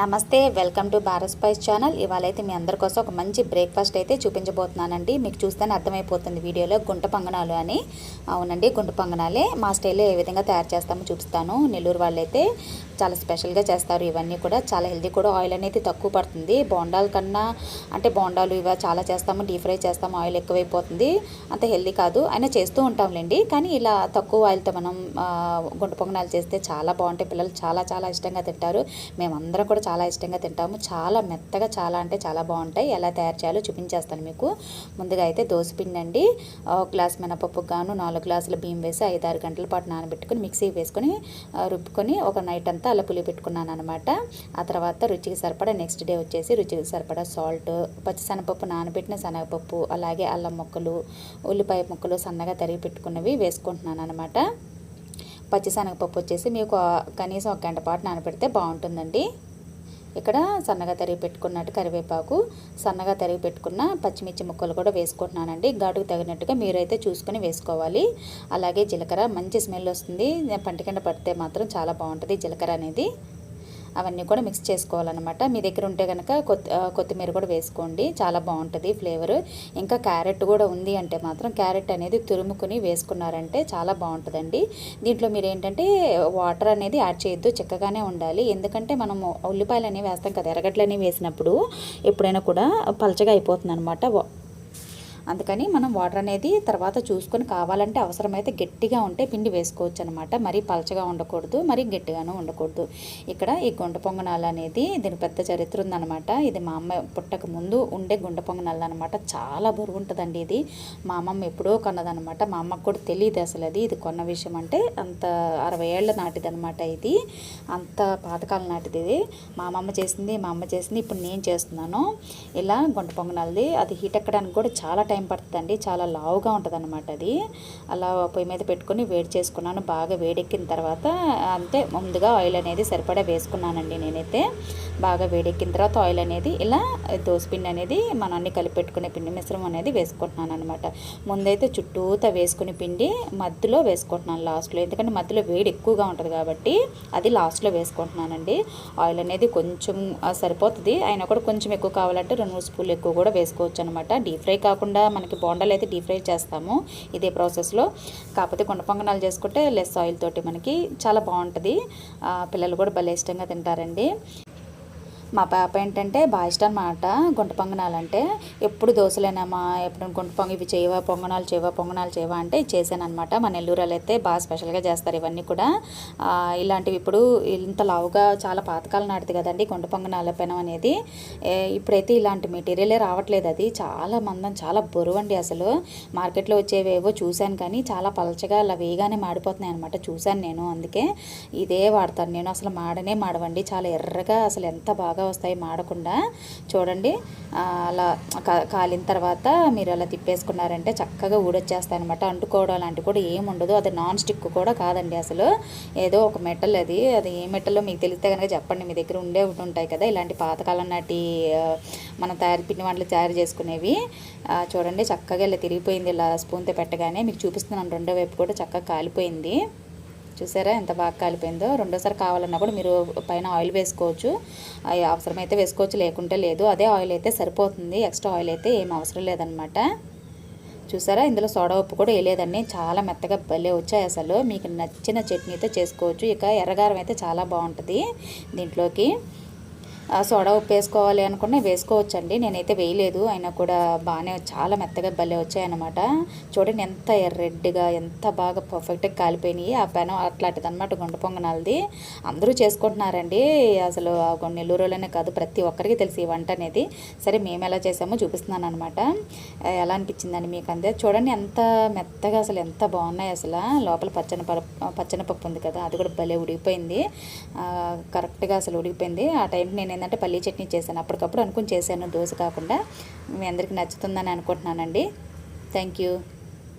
నమస్తే welcome to Bharat spice channel. ఇవాళ అయితే మీ అందరి కోసం ఒక మంచి బ్రేక్ఫాస్ట్ అయితే చూపించబోతున్నానండి. మీకు చూస్తేనే అర్థమైపోతుంది వీడియోలో గుంట పంగనాలు అని. అవునండి గుంట పంగనాలే. మా స్టైల్లో ఏ విధంగా తయారు చేస్తామో చూపిస్తాను. నెల్లూరు వాళ్ళైతే చాలా స్పెషల్గా చేస్తారు ఇవన్నీ కూడా. చాలా హెల్దీ కూడా. ఆయిల్ అనేది తక్కువ పడుతుంది. బోండాల కన్నా అంటే బోండాలు ఇవి చాలా చేస్తాము డీప్ ఫ్రై చేస్తాము ఆయిల్ ఎక్కువైపోతుంది. అంత హెల్దీ కాదు. అయినా చేస్తూ ఉంటాంలేండి. కానీ ఇలా తక్కువ ఆయిల్తో మనం గుంట పొంగనాలు చేస్తే చాలా బాగుంటాయి. పిల్లలు చాలా చాలా ఇష్టంగా తింటారు. మేమందరం కూడా చాలా ఇష్టంగా తింటాము. చాలా మెత్తగా చాలా అంటే చాలా బాగుంటాయి. ఎలా తయారు చేయాలో చూపించేస్తాను మీకు. ముందుగా అయితే దోసపిండి అండి ఒక గ్లాస్ మినపప్పు గాను నాలుగు గ్లాసుల బియ్యం వేసి ఐదు ఆరు గంటల పాటు నానబెట్టుకుని మిక్సీ వేసుకొని రుబ్బుకొని ఒక నైట్ అంతా అలా పులి పెట్టుకున్నాను అనమాట ఆ తర్వాత రుచికి సరిపడా నెక్స్ట్ డే వచ్చేసి రుచికి సరిపడా సాల్ట్ పచ్చిశనగపప్పు నానబెట్టిన శనగపప్పు అలాగే అల్లం ముక్కలు ఉల్లిపాయ ముక్కలు సన్నగా తరిగి పెట్టుకున్నవి వేసుకుంటున్నాను అనమాట పచ్చిశనగపప్పు వచ్చేసి మీకు కనీసం ఒక గంట పాటు నానబెడితే బాగుంటుందండి. ఇక్కడ సన్నగా తరిగి పెట్టుకున్నట్టు కరివేపాకు సన్నగా తరిగి పెట్టుకున్న పచ్చిమిర్చి ముక్కలు కూడా వేసుకుంటున్నానండి. ఘాటుకు తగినట్టుగా మీరైతే చూసుకొని వేసుకోవాలి. అలాగే జీలకర్ర మంచి స్మెల్ వస్తుంది. పంట కింద పడితే మాత్రం చాలా బాగుంటుంది జీలకర్ర అనేది. అవన్నీ కూడా మిక్స్ చేసుకోవాలన్నమాట. మీ దగ్గర ఉంటే కనుక కొత్తి కొత్తిమీర కూడా వేసుకోండి. చాలా బాగుంటుంది ఫ్లేవర్. ఇంకా క్యారెట్ కూడా ఉంది అంటే మాత్రం క్యారెట్ అనేది తురుముకుని వేసుకున్నారంటే చాలా బాగుంటుందండి. దీంట్లో మీరు ఏంటంటే వాటర్ అనేది యాడ్ చేయొద్దు చిక్కగానే ఉండాలి. ఎందుకంటే మనము ఉల్లిపాయలు అనేవి వేస్తాం కదా ఎర్రగడ్డలు వేసినప్పుడు ఎప్పుడైనా కూడా పలచగా అయిపోతుంది అనమాట అందుకని మనం వాటర్ అనేది తర్వాత చూసుకొని కావాలంటే అవసరమైతే గట్టిగా ఉంటే పిండి వేసుకోవచ్చు అనమాట మరీ పలచగా ఉండకూడదు మరీ గట్టిగాను ఉండకూడదు. ఇక్కడ ఈ గుండె పొంగనాలు అనేది దీని పెద్ద చరిత్ర ఉందన్నమాట ఇది మా అమ్మ పుట్టక ముందు ఉండే గుండె పొంగనాలు అనమాట చాలా బరువు ఉంటుందండి ఇది. మా అమ్మమ్మ ఎప్పుడో కొన్నదనమాట. మా అమ్మకు కూడా తెలియదు అసలు అది. ఇది కొన్న విషయం అంటే అంత అరవై ఏళ్ళ నాటిది అనమాట ఇది. అంత పాతకాలం నాటిది ఇది. మా అమ్మమ్మ చేసింది మా అమ్మ చేసింది ఇప్పుడు నేను చేస్తున్నాను. ఇలా గుంట పొంగనాలది అది హీట్ ఎక్కడానికి కూడా చాలా టైం పడుతుందండి. చాలా లావుగా ఉంటుంది అనమాట అది. అలా పొయ్యి మీద పెట్టుకొని వేడి చేసుకున్నాను. బాగా వేడెక్కిన తర్వాత అంతే ముందుగా ఆయిల్ అనేది సరిపడా వేసుకున్నానండి నేనైతే. బాగా వేడెక్కిన తర్వాత ఆయిల్ అనేది ఇలా దోసపిండి అనేది మనం అన్ని కలిపి పెట్టుకునే పిండి మిశ్రమం అనేది వేసుకుంటున్నాను అనమాట ముందైతే చుట్టూతా వేసుకుని పిండి మధ్యలో వేసుకుంటున్నాను లాస్ట్లో. ఎందుకంటే మధ్యలో వేడి ఎక్కువగా ఉంటుంది కాబట్టి అది లాస్ట్లో వేసుకుంటున్నానండి. ఆయిల్ అనేది కొంచెం సరిపోతుంది. అయినా కూడా కొంచెం ఎక్కువ కావాలంటే రెండు మూడు స్పూన్లు ఎక్కువ కూడా వేసుకోవచ్చు అనమాట డీప్ ఫ్రై కాకుండా మనకి బోండాలు అయితే డీప్ ఫ్రై చేస్తాము ఇదే ప్రాసెస్లో. కాకపోతే కొండ పొంగనాలు చేసుకుంటే లెస్ ఆయిల్ తోటి మనకి చాలా బాగుంటుంది. పిల్లలు కూడా భలే ఇష్టంగా తింటారండి. మా పాప ఏంటంటే బాగా ఇష్టం అనమాట గుంట పొంగనాలంటే ఎప్పుడు దోశలేనమ్మా ఎప్పుడు గుంట పొంగ ఇవి చేయవా పొంగనాలు చేయవా పొంగనాలు చేయవా అంటే చేశానమాట మా నెల్లూరులో అయితే బాగా స్పెషల్గా చేస్తారు ఇవన్నీ కూడా. ఇలాంటివి ఇప్పుడు ఇంత లావుగా చాలా పాతకాలం నాటిది కదండి గుంట పొంగనాల పెనం అనేది. ఇప్పుడైతే ఇలాంటి మెటీరియలే రావట్లేదు అది. చాలా మందం చాలా బరువు అండి అసలు. మార్కెట్లో వచ్చేవేవో చూశాను కానీ చాలా పలచగా అలా వేగానే మాడిపోతున్నాయి అనమాట చూశాను నేను అందుకే. ఇదే వాడతాను నేను. అసలు మాడనే మాడవండి. చాలా ఎర్రగా అసలు ఎంత బాగా వస్తాయి మాడకుండా. చూడండి అలా కాలిన తర్వాత మీరు అలా తిప్పేసుకున్నారంటే చక్కగా ఊడొచ్చేస్తాయి అనమాట అంటుకోవడం అలాంటివి కూడా ఏముండదు అది నాన్ స్టిక్ కూడా కాదండి అసలు. ఏదో ఒక మెటల్ అది. అది ఏ మెటల్లో మీకు తెలిస్తే కనుక చెప్పండి. మీ దగ్గర ఉండే ఉంటాయి కదా. ఇలాంటి పాతకాలం నాటి మన మనం తయారు పిండి వంటలు తయారు చేసుకునేవి. చూడండి చక్కగా ఇలా తిరిగిపోయింది. ఇలా స్పూన్తో పెట్టగానే మీకు చూపిస్తున్నాను. రెండో వైపు కూడా చక్కగా కాలిపోయింది. చూసారా? ఎంత బాగా కాలిపోయిందో. రెండోసారి కావాలన్నా కూడా మీరు పైన ఆయిల్ వేసుకోవచ్చు. అవి అవసరమైతే వేసుకోవచ్చు లేకుంటే లేదు. అదే ఆయిల్ అయితే సరిపోతుంది. ఎక్స్ట్రా ఆయిల్ అయితే ఏం అవసరం లేదనమాట చూసారా? ఇందులో సోడా ఉప్పు కూడా వేయలేదండి. చాలా మెత్తగా భలే వచ్చాయి అసలు. మీకు నచ్చిన చట్నీతో చేసుకోవచ్చు. ఇక ఎర్రగారం అయితే చాలా బాగుంటుంది దీంట్లోకి. సోడా ఉప్పు వేసుకోవాలి అనుకున్నా వేసుకోవచ్చండి. నేనైతే వేయలేదు. అయినా కూడా బాగానే చాలా మెత్తగా భలే వచ్చాయన్నమాట. చూడండి ఎంత రెడ్గా ఎంత బాగా పర్ఫెక్ట్గా కాలిపోయినాయి. ఆ పెనం అట్లాంటిది అనమాట గుండె పొంగనాలది. అందరూ చేసుకుంటున్నారండి. అసలు కొన్ని నెల్లూరులోనే కాదు ప్రతి ఒక్కరికి తెలిసి ఈ వంట అనేది. సరే మేము ఎలా చేసామో చూపిస్తున్నాను అనమాట ఎలా అనిపించిందండి మీకు అందే? చూడండి ఎంత మెత్తగా అసలు ఎంత బాగున్నాయి అసలు. లోపల పచ్చని పప్పు పచ్చని పప్పు ఉంది కదా అది కూడా భలే ఉడిగిపోయింది కరెక్ట్గా అసలు ఉడిగిపోయింది ఆ టైంకి నేను ఏంటంటే పల్లీ చట్నీ చేశాను. అప్పటికప్పుడు అనుకుని చేశాను. దోశ కాకుండా మీ అందరికీ నచ్చుతుందని అనుకుంటున్నానండి. Thank you